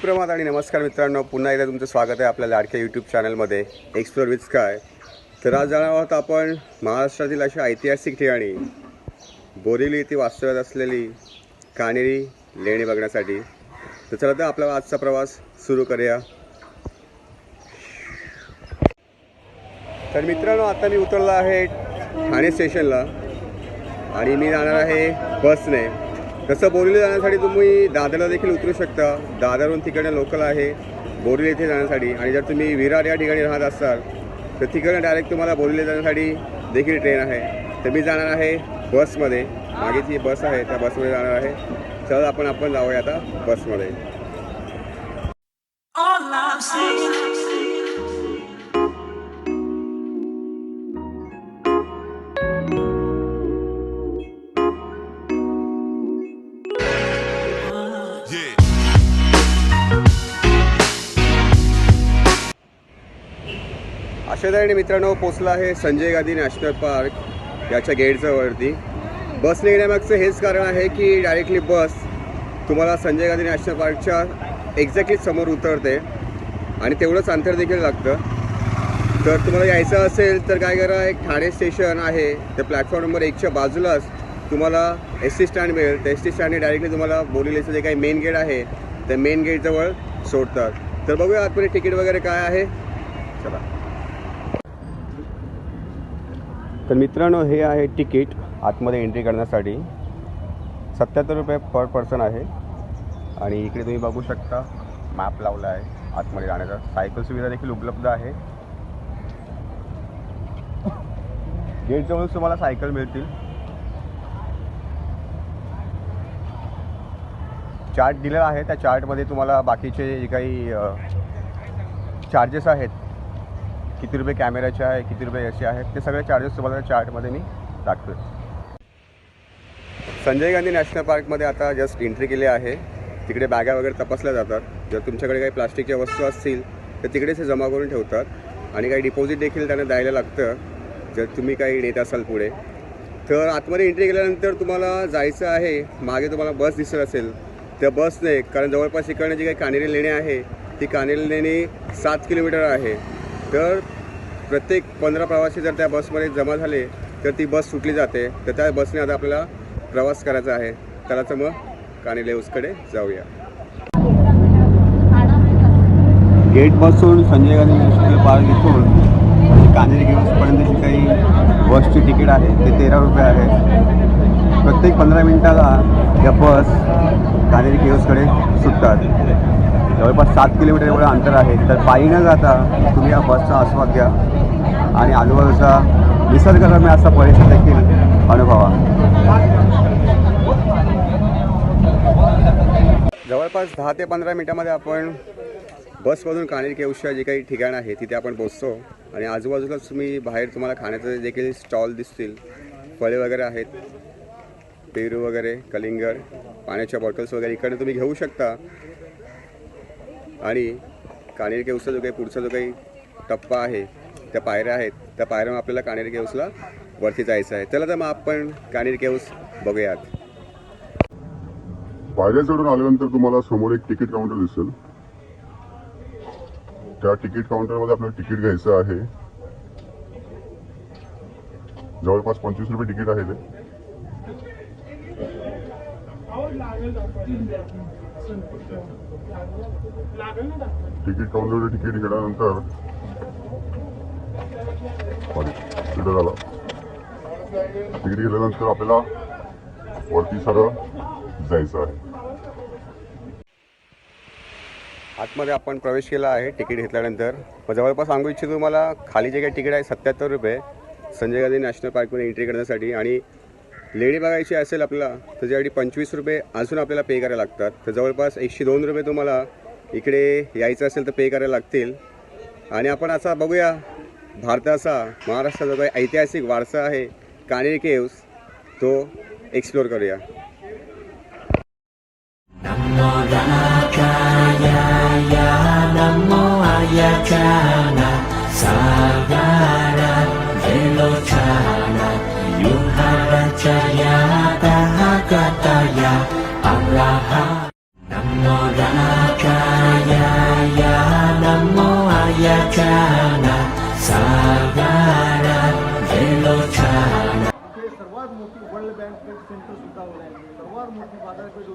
सुप्रभात आणि नमस्कार मित्रांनो. पुन्हा एकदा तुमचं स्वागत आहे आपल्या लाडक्या यूट्यूब चॅनलमध्ये एक्सप्लोर विथ स्काय तर आज जाणार आहोत आपण महाराष्ट्रातील अशा ऐतिहासिक ठिकाणी. बोरिवली येथे वास्तव्यात असलेली कानेरी लेणी बघण्यासाठी. तर चला तर आपला आजचा प्रवास सुरू करूया. तर मित्रांनो आता मी उतरलो आहे ठाणे स्टेशनला आणि मी जाणार आहे बसने तसं बोरिवली जाण्यासाठी तुम्ही दादरला देखील उतरू शकता. दादरहून तिकडे लोकल आहे बोरिवली येथे जाण्यासाठी. आणि जर तुम्ही विरार या ठिकाणी राहत असाल तर तिकडनं डायरेक्ट तुम्हाला बोरिवली जाण्यासाठी देखील ट्रेन आहे. तर मी जाणार आहे बसमध्ये मागे जी बस आहे त्या बसमध्ये जाणार आहे. चल आपण आपण जाऊया आता बसमध्ये अशा मित्रांनो पोचला आहे संजय गांधी नॅशनल पार्क याच्या गेटजवळती. बसने येण्यामागचं हेच कारण आहे की डायरेक्टली बस तुम्हाला संजय गांधी नॅशनल पार्कच्या एक्झॅक्टली समोर उतरते. आणि तेवढंच अंतर देखील लागतं. तर तुम्हाला यायचं असेल तर काय करा एक ठाणे स्टेशन आहे. त्या प्लॅटफॉर्म नंबर एकच्या बाजूलाच तुम्हाला एस टी स्टँड मिळेल. त्या एस टी स्टँडने डायरेक्टली तुम्हाला बोरिवलीचं जे काही मेन गेट आहे त्या मेन गेटजवळ सोडतात. तर बघूया आतमध्ये तिकीट वगैरे काय आहे. चला. तर मित्रांनो हे आहे तिकीट आतमध्ये एंट्री करण्यासाठी. सत्याहत्तर रुपये पर पर्सन आहे. आणि इकडे तुम्ही बघू शकता मॅप लावला आहे आतमध्ये जाण्याचा. सायकल सुविधा देखील उपलब्ध आहे. गेटजवळच तुम्हाला सायकल मिळतील. चार्ट दिलेला आहे त्या चार्टमध्ये तुम्हाला बाकीचे जे काही चार्जेस आहेत किती रुपये कॅमेऱ्याचे आहे किती रुपये याचे आहेत ते सगळे चार्जेस तुम्हाला चार्टमध्ये मी दाखवेल. संजय गांधी नॅशनल पार्कमध्ये आता जस्ट एंट्री केली आहे. तिकडे बॅगा वगैरे तपासल्या जातात. जर तुमच्याकडे काही प्लास्टिकच्या वस्तू असतील तर तिकडेच हे जमा करून ठेवतात. आणि काही डिपॉझिट देखील त्यांना द्यायला लागतं जर तुम्ही काही नेत असाल पुढे. तर आतमध्ये एंट्री केल्यानंतर तुम्हाला जायचं आहे मागे तुम्हाला बस दिसत असेल. त्या बसने कारण जवळपास इकडनं जी काही कानेरी लेणी आहे ती कानेरी लेणी सात किलोमीटर आहे. तर प्रत्येक पंधरा प्रवासी जर त्या बसमध्ये जमा झाले तर ती बस सुटली जाते. तर त्या बसने आता आपल्याला प्रवास करायचा आहे. त्याला तर मग कानेरी हाऊसकडे जाऊया. गेट बसून संजय गांधी नॅशनल पार्क इथून म्हणजे कानेरी काही बसची तिकीट आहे ते तेरा रुपये आहे. प्रत्येक पंधरा मिनिटाला या बस कानेरी केव्सकडे सुटतात. जवळपास सात किलोमीटर एवढं अंतर आहे. तर पायी न जाता तुम्ही या बसचा आस्वाद घ्या. आणि आजूबाजूचा निसर्गरम्य असा परिसर देखील अनुभवा. जवळपास दहा ते पंधरा मिनिटामध्ये आपण बसमधून कानेरी केवशा जे काही ठिकाण आहे तिथे आपण पोचतो आणि आजूबाजूलाच तुम्ही बाहेर तुम्हाला खाण्याचे देखील स्टॉल दिसतील. फळे वगैरे आहेत. पेरू वगैरे कलिंगड पाण्याच्या बॉटल्स वगैरे इकडे तुम्ही घेऊ शकता. आणि कानेरी केवसचा जो काही पुढचा जो काही टप्पा आहे त्या पायऱ्या आहेत त्या पायऱ्या आपल्याला कानेरी केवसला वरती जायचं आहे. चला तर मग आपण कानेरी केवस बघूयात. पायऱ्या चढून आल्यानंतर तुम्हाला समोर एक तिकीट काउंटर दिसेल. त्या तिकीट काउंटरमध्ये आपल्याला तिकीट घ्यायचं आहे. जवळपास पंचवीस रुपये तिकीट आहे ते. तिकीट काउंटरवर तिकीट घेतल्यानंतर तिथं झालं. तिकीट घेतल्यानंतर आपल्याला वरती सरळ जायचं आहे. आतमध्ये आपण प्रवेश केला आहे तिकीट घेतल्यानंतर. मग जवळपास सांगू इच्छितो तुम्हाला खाली जे काही तिकीट आहे सत्याहत्तर रुपये. संजय गांधी नॅशनल पार्कमध्ये एंट्री करण्यासाठी आणि लेणी बघायची असेल आपल्याला त्याच्यासाठी पंचवीस रुपये अजून आपल्याला पे करायला लागतात. तर जवळपास एकशे दोन रुपये तुम्हाला इकडे यायचं असेल तर पे करायला लागतील. आणि आपण असा बघूया भारताचा महाराष्ट्राचा जो ऐतिहासिक वारसा आहे कानेरी केव्स तो एक्सप्लोर करूया. Namo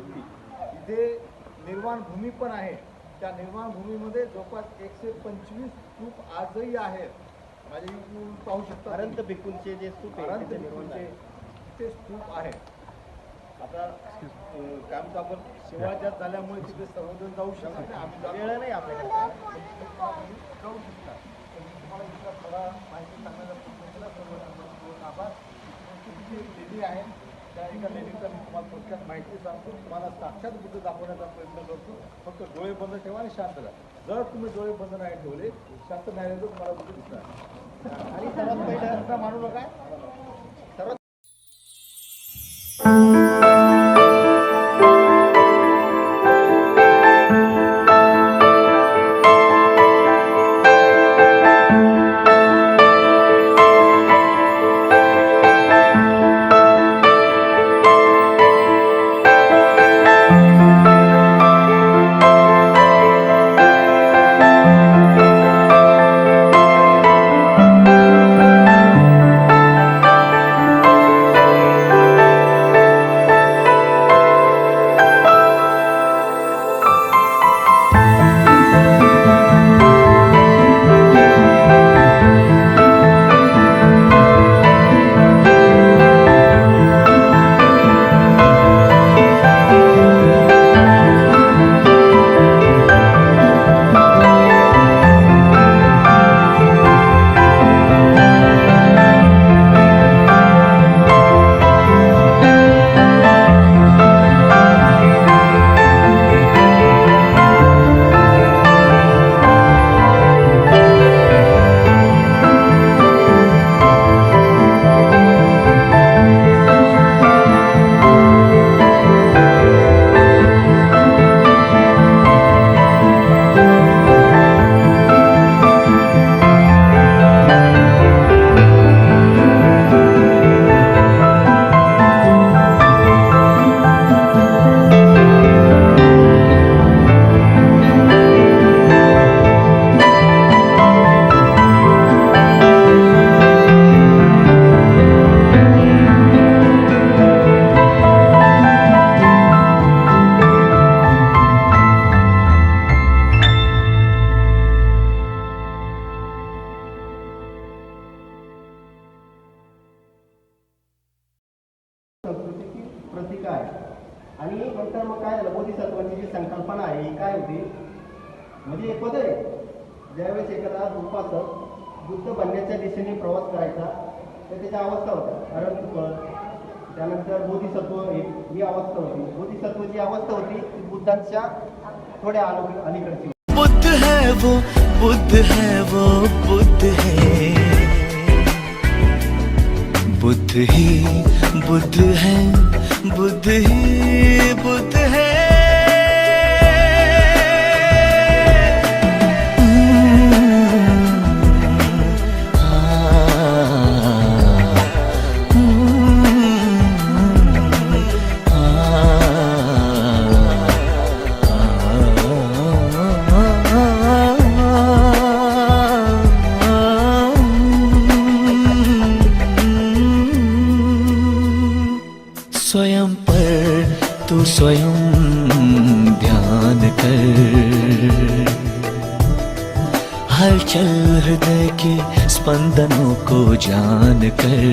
होती. इथे निर्माण भूमी पण आहे. त्या निर्माण भूमीमध्ये जवळपास एकशे पंचवीस स्तूप आजही आहेत माझे पाहू शकता. अनंत भिक्खूंचे जे स्तूप अनंत झाले. ते स्तूप आहेत आता काय म्हणतो आपण शिवाजात झाल्यामुळे तिथे सर्वजण जाऊ शकत नाही आम्ही. वेळ नाही आपल्याकडे जाऊ शकता तुम्हाला इथला थोडा माहिती सांगण्याचा प्रयत्न केला. सर्व आभार. आहे. त्या एका लेडीचा मी तुम्हाला थोडक्यात माहिती सांगतो. तुम्हाला साक्षात बुद्ध दाखवण्याचा प्रयत्न करतो. फक्त डोळे बंद ठेवा आणि शांत राहा. जर तुम्ही डोळे बंद नाही ठेवले शांत नाही राहिले तर तुम्हाला बुद्ध दिसणार. आणि सर्वात पहिल्यांदा मानू नका. सर्वात ही काय होती? म्हणजे एक पद आहे. ज्यावेळेस एखादा उपासक बुद्ध बनण्याच्या दिशेने प्रवास करायचा तर त्याच्या अवस्था होत्या. अरंत पद त्यानंतर बोधिसत्व ही अवस्था होती. बोधिसत्व जी अवस्था होती ती बुद्धांच्या थोड्या अलो अलीकडची. बुद्ध है वो बुद्ध है वो बुद्ध है। बुद्ध ही बुद्ध है बुद्ध ही बुद्ध हलचल हृदय के स्पंदनों को जान कर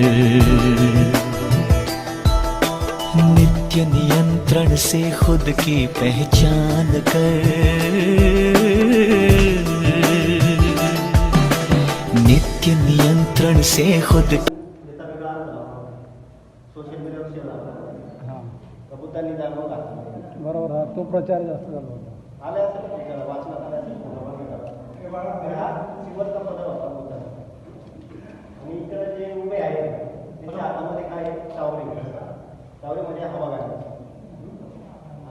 नित्य नियंत्रण से खुद की पहचान कर, नित्य नियंत्रण से खुद बरोबर तो प्रचार जास्त झाला होता. तर हा चिवटचा पदर होता आणि इकडे जे उभे आहेत त्याच्या हातामध्ये काय आहे? चावरी चावरी म्हणजे हवा गाडी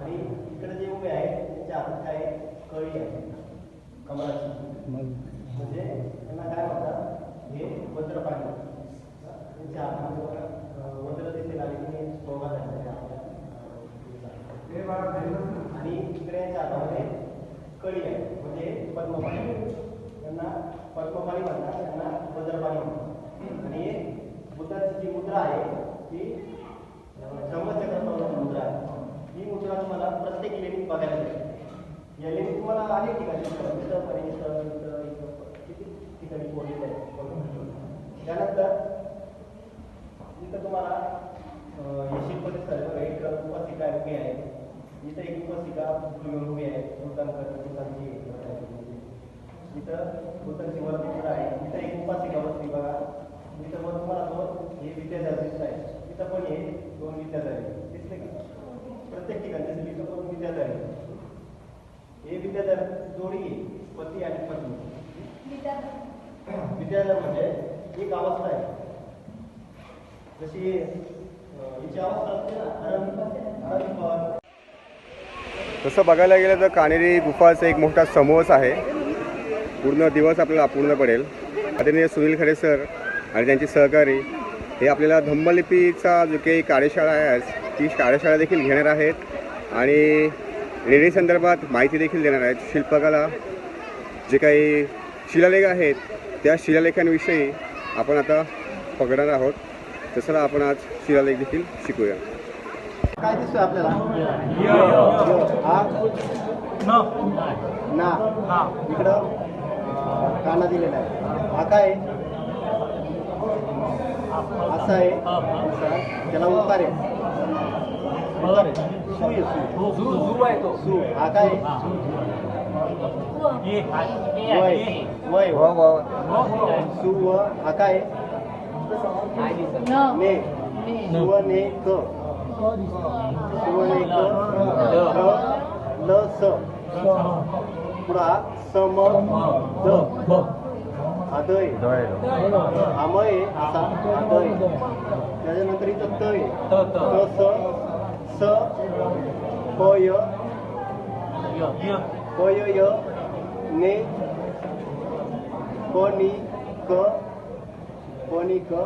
आणि इकडे जे उभे आहेत त्याच्या हातात काय आहे? कळी आहे. कमळाची. मग म्हणजे त्यांना काय म्हणतात? हे वज्रपाणी. त्यांच्या हातामध्ये वज्र दिसेल आणि आहे आणि इकडे यांच्या हातामध्ये कळी आहे. म्हणजे पद्मपाणी. त्यांना पद्मपाणी म्हणतात त्यांना वज्रपाणी म्हणतात. आणि बुद्धाची जी मुद्रा आहे ती अं, मुद्रा आहे. ही मुद्रा तुम्हाला प्रत्येक लेणीत बघायला मिळेल. या लेणीत तुम्हाला अनेक ठिकाणी इथं पण इथं इथं इथं किती ठिकाणी कोरलेलं आहे त्यानंतर इथं तुम्हाला अं, हे शिल्प दिसतात बघा उपासिका उभी आहे. इथं एक उपासिका घेऊन उभी आहे. भूतांची इथं भूतांची वरती आहे. इथं एक उपासिका बसली बघा इथं तुम्हाला दोन हे विद्याधर दिसत आहे. इथं पण हे दोन विद्याधर आहे दिसले का? प्रत्येक ठिकाणी दिसले. इथं पण विद्याधर आहे हे विद्याधर जोडी पती आणि पत्नी. विद्याधर म्हणजे एक अवस्था आहे. जशी हिची अवस्था असते ना हरण हरण तसं बघायला गेलं तर कानेरी गुफाचा एक मोठा समूहच आहे. पूर्ण दिवस आपल्याला अपूर्ण पडेल. आदरणीय सुनील खरे सर आणि त्यांचे सहकारी हे आपल्याला धम्मलिपीचा जो काही कार्यशाळा आहे आज ती कार्यशाळा देखील घेणार आहेत आणि रेडी संदर्भात माहिती देखील देणार आहेत. शिल्पकला जे काही शिलालेख आहेत त्या शिलालेखांविषयी आपण आता पकडणार आहोत. तसं आपण आज शिलालेख देखील शिकूया. काय दिसतोय आपल्याला? हा? ना. इकडं काना दिलेला आहे. हा काय? आहे? असा आहे. त्याला उकार आहे. उकार आहे सु आहे, सु. सु हा काय? आहे? वय. वय. सु व. हा काय? आहे? ने. सुव ने क. सुव ने क र ल स पुढा सम द अदय आमय असा अदय त्याच्यानंतर इथं त आहे त स स पय पय य ने क नि क क नि क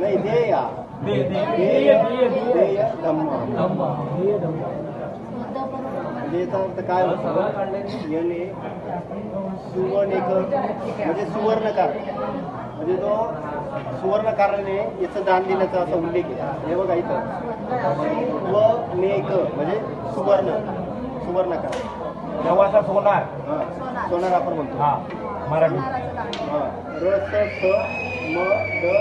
नाही दे या देय देय धम्म. याचा अर्थ काय होतो? याने सुवर्णेक म्हणजे सुवर्णकार. म्हणजे तो सुवर्णकाराने याचं दान दिल्याचा असा उल्लेख आहे. हे बघा इथं. व नेक म्हणजे सुवर्ण. सुवर्णकार. देवाचा सोनार. हा. सोनार आपण म्हणतो. हा मराठी. हा र स स म द